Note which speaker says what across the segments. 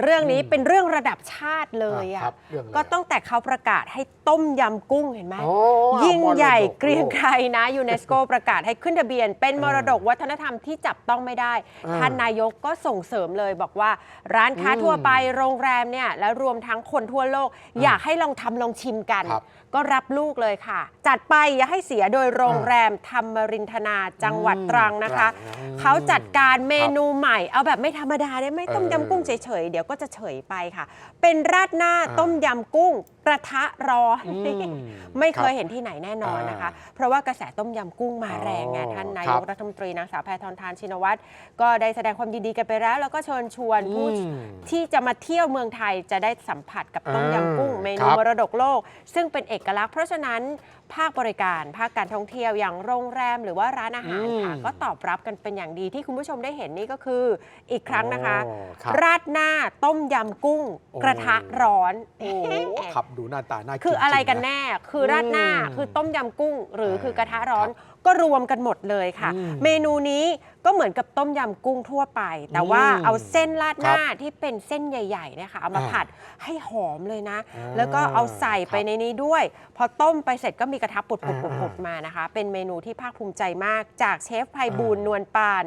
Speaker 1: เรื่องนี้เป็นเรื่องระดับชาติเลย
Speaker 2: ค
Speaker 1: อะ
Speaker 2: รับเรื่องอะไร
Speaker 1: ก็ตั้งแต่เขาประกาศให้ต้มยำกุ้งเห็นไหม
Speaker 2: โอ้
Speaker 1: ยิ่งใหญ่
Speaker 2: มรด
Speaker 1: เกรียงไก
Speaker 2: โล
Speaker 1: รนะยูเนสโกประกาศให้ขึ้นทะเบียน เป็นมรดกวัฒนธรรมที่จับต้องไม่ได้
Speaker 2: อ่า
Speaker 1: ท่านนายกก็ส่งเสริมเลยบอกว่าร้านค้า
Speaker 2: อืม
Speaker 1: ทั่วไปโรงแรมเนี่ยแล้วรวมทั้งคนทั่วโลก อยากให้ลองทำลองชิมกัน
Speaker 2: ครับ
Speaker 1: ก็รับลูกเลยค่ะ จัดไปอย่าให้เสียโดยโรงแรมธรรมรินทนาจังหวัด
Speaker 2: อืม
Speaker 1: ตรังนะคะ
Speaker 2: ตรังอืม
Speaker 1: เขาจัดการเมนูใหม่ เอาแบบไม่ธรรมดาได้ไหมต้ม
Speaker 2: เออ
Speaker 1: ยำกุ้งเฉยๆเดี๋ยวก็จะเฉยไปค่ะ เป็นราดหน้า
Speaker 2: อ่า
Speaker 1: ต้มยำกุ้ง กระทะร้อน
Speaker 2: อืม
Speaker 1: ไม่เคย
Speaker 2: ครับ
Speaker 1: เห็นที่ไหนแน่นอนนะคะ
Speaker 2: อ่า
Speaker 1: เพราะว่ากระแสต้มยำกุ้งมา
Speaker 2: อ๋อ
Speaker 1: แรงไงท่านนา
Speaker 2: ครั
Speaker 1: ย
Speaker 2: บ
Speaker 1: กรัฐมนตรีนางสาวแพทองทานชินวัตรก็ได้แสดงความยินดีกันไปแล้ว แล้วก็เชิญชวนผู้
Speaker 2: อืม
Speaker 1: ที่จะมาเที่ยวเมืองไทยจะได้สัมผัสกับต้มยำกุ้ง
Speaker 2: อ่า
Speaker 1: เม
Speaker 2: ค
Speaker 1: นู
Speaker 2: รับ
Speaker 1: มรดกโลก ซึ่งเป็นเอกลักษณ์เพราะฉะนั้นภาคบริการภาคการท่องเที่ยวอย่างโรงแรม หรือว่าร้านอาหารค่ะ
Speaker 2: อืม
Speaker 1: ก็ตอบรับกันเป็นอย่างดีที่คุณผู้ชมได้เห็นนี่ก็คืออีกครั้งนะคะ
Speaker 2: โอ้ครับ
Speaker 1: ราดหน้าต้มยำกุ้ง
Speaker 2: โอ้
Speaker 1: กระทะร้อน
Speaker 2: โอ้ขับดูหน้าตาน่ากิน
Speaker 1: คืออะไร
Speaker 2: จงๆ
Speaker 1: กันแน่ คือราดหน้า
Speaker 2: อืม
Speaker 1: คือต้มยำกุ้ง หรือ
Speaker 2: เออ
Speaker 1: คือกระทะร้อน
Speaker 2: ครับ
Speaker 1: ก็รวมกันหมดเลยค่ะ
Speaker 2: อืม
Speaker 1: เมนูนี้ก็เหมือนกับต้มยำกุ้งทั่วไป แต่ว่า
Speaker 2: อืม
Speaker 1: เอาเส้นราดหน้าที่เป็นเส้นใหญ่ๆเนี่ยค่ะเอามา
Speaker 2: อ่า
Speaker 1: ผัดให้หอมเลยนะ
Speaker 2: อ่า
Speaker 1: แล้วก็เอาใส่ไป
Speaker 2: ครับ
Speaker 1: ในนี้ด้วย พอต้มไปเสร็จก็มีกระทะปุด
Speaker 2: อ่า
Speaker 1: ๆๆๆมานะคะ เป็นเมนูที่ภาคภูมิใจมากจากเชฟไพบูลย์
Speaker 2: อ่าน
Speaker 1: วลปาน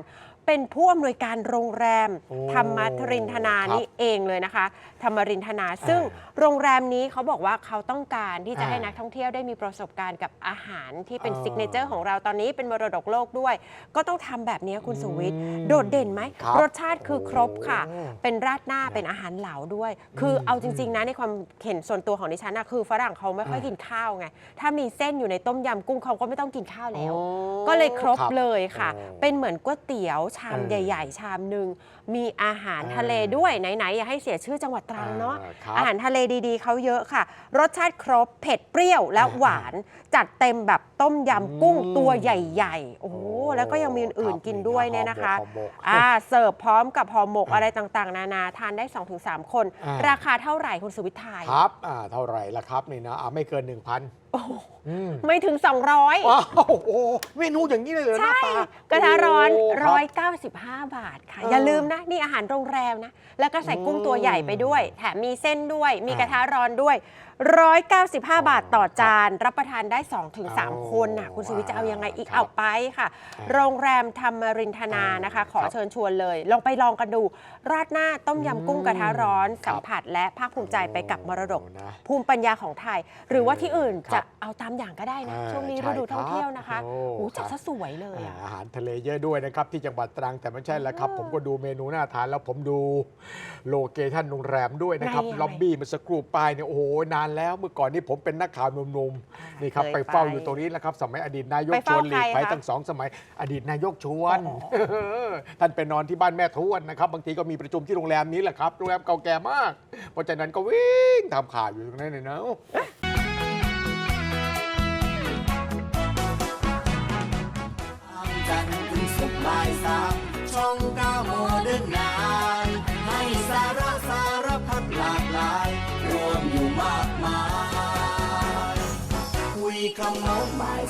Speaker 1: เป็นผู้อำนวยการโรงแรม
Speaker 2: โอ้
Speaker 1: ธรรมรินทนา
Speaker 2: ครับ
Speaker 1: นี่เองเลยนะคะ ธรรมรินทนา ซึ่งโรงแรมนี้เขาบอกว่าเขาต้องการที่จะ
Speaker 2: อ่า
Speaker 1: ให้นักท่องเที่ยวได้มีประสบการณ์กับอาหารที่เป็น
Speaker 2: อ๋อ
Speaker 1: ซิกเนเจอร์ของเราตอนนี้เป็นมรดกโลกด้วย ก็ต้องทำแบบนี้คุณสุวิทย์
Speaker 2: อืม
Speaker 1: โดดเด่นไหม
Speaker 2: ครับ
Speaker 1: รสชาติคือครบค่ะ
Speaker 2: โอ้
Speaker 1: เป็นราดหน้าเป็นอาหารเหลาด้วย คือเอาจริง ๆ นะในความเห็นส่วนตัวของดิฉันนะคือฝรั่งเขาไม่ค่อย
Speaker 2: อ่ากิ
Speaker 1: กินข้าวไงถ้ามีเส้นอยู่ในต้มยำกุ้งเขาก็ไม่ต้องกินข้าวแล้ว
Speaker 2: อ๋อ
Speaker 1: ก็เลยครบ
Speaker 2: ครับ
Speaker 1: เลยค่ะ
Speaker 2: โอ้
Speaker 1: เป็นเหมือนก๋วยเตี๋ยวชาม
Speaker 2: เออ
Speaker 1: ใหญ่ ๆ ชามหนึ่งมีอาหาร
Speaker 2: อ่า
Speaker 1: ทะเลด้วยไหนๆอย่าให้เสียชื่อจังหวัดตรังเนาะ
Speaker 2: อ่าครับ
Speaker 1: อาหารทะเลดีๆเขาเยอะค่ะ รสชาติครบเผ็ดเปรี้ยวและ
Speaker 2: อ่า
Speaker 1: หวานจัดเต็มแบบต้มยำกุ้ง
Speaker 2: อืม
Speaker 1: ตัวใหญ่ ๆ โอ้โห
Speaker 2: โอ้
Speaker 1: แล้วก็ยังมีอื่น
Speaker 2: ครับ
Speaker 1: ๆกินด้วย
Speaker 2: มี
Speaker 1: เนี่ยนะคะ
Speaker 2: ห่อหมกห่อหมก
Speaker 1: อ่าเสิร์ฟพร้อมกับห่อหมก
Speaker 2: อ่า
Speaker 1: อะไรต่างๆ นานาทานได้ 2-3 คน
Speaker 2: อ่า
Speaker 1: ราคาเท่าไหร่คุณสุวิทย
Speaker 2: ครับอ่าเท่าไหร่ละครับนี่นะอ่าไม่เกิน 1,000
Speaker 1: โอ้โห
Speaker 2: อืม
Speaker 1: ไม่ถึง 200
Speaker 2: ว้าวโอ้โหเมนูอย่างนี้เลยเหรอหน้า
Speaker 1: ใช่
Speaker 2: ตาก
Speaker 1: ระทะร้อน
Speaker 2: โครับ
Speaker 1: 195 บาทค่ะ
Speaker 2: เออ
Speaker 1: อ ย่าลืมนะ นี่อาหารโรงแรมนะ แล้วก็ใส่กุ้งตัวใหญ่ไปด้วย แถมมีเส้นด้วย มี
Speaker 2: อ่าก
Speaker 1: ระทะร้อนด้วย 195 บาทต่อจาน รับประทานได้
Speaker 2: อ๋อ
Speaker 1: 2-3คนน่ะคุณสุวิทย์จะเอายังไงอีก
Speaker 2: ครับ
Speaker 1: เอาไปค่ะ
Speaker 2: อ่า
Speaker 1: โรงแรมธรรมรินทนานะคะ ขอ
Speaker 2: ครับ
Speaker 1: เชิญชวนเลย ลองไปลองกันดู ราดหน้าต้มยำกุ้งกระทะร้อน
Speaker 2: ครับ
Speaker 1: สัมผัสและภาคภูมิใจไปกับมรดก
Speaker 2: โอ้นะ
Speaker 1: ภูมิปัญญาของไทย หรือว่าที่อื่น
Speaker 2: ครั
Speaker 1: จะ
Speaker 2: บ
Speaker 1: เอาตามอย่างก็ได้นะ
Speaker 2: อ่า
Speaker 1: ช่วงนี้
Speaker 2: ใช่
Speaker 1: ฤดูท่องเที่ยวนะคะ
Speaker 2: ครับโอ้
Speaker 1: โอ้จัด
Speaker 2: ครั
Speaker 1: ซะ
Speaker 2: บ
Speaker 1: สวยเลยอะ
Speaker 2: อาหารทะเลเยอะด้วยนะครับ ที่จังหวัดตรังแต่ไม่ใช่แล้วครับ
Speaker 1: อ๋อ
Speaker 2: ผมก็ดูเมนูน่าทานแล้วผมดูโลเคชั่นโรงแรมด้วยนะครับ
Speaker 1: ไหนยังไง
Speaker 2: ล็อบบี้เมันสกรูปป้ายเนี่ยโอ้โหนานแล้วเมื่อก่อนนี้ผมเป็นนักข่าวหนุ่มๆนี่ครับ
Speaker 1: เคย
Speaker 2: ไปเฝ้า
Speaker 1: ไป
Speaker 2: อยู่ตรงนี้แล้วครับ สมัยอดีตนายก
Speaker 1: ไป
Speaker 2: ช
Speaker 1: เฝ้า
Speaker 2: วนหลีก
Speaker 1: ใคร
Speaker 2: ภัย
Speaker 1: คะ
Speaker 2: ทั้งสองสมัย อดีตนายกชวน
Speaker 1: อ๋อ
Speaker 2: ท่านไปนอนที่บ้านแม่ทวดนะครับบางทีก็มีประชุมที่โรงแรมนี้แหละครับโรงแรมเก่าแก่มากเพราะฉะนั้นก็วิ่งทำข่าวอยู่ตรงนั้นเลยเนาะา
Speaker 3: กมาย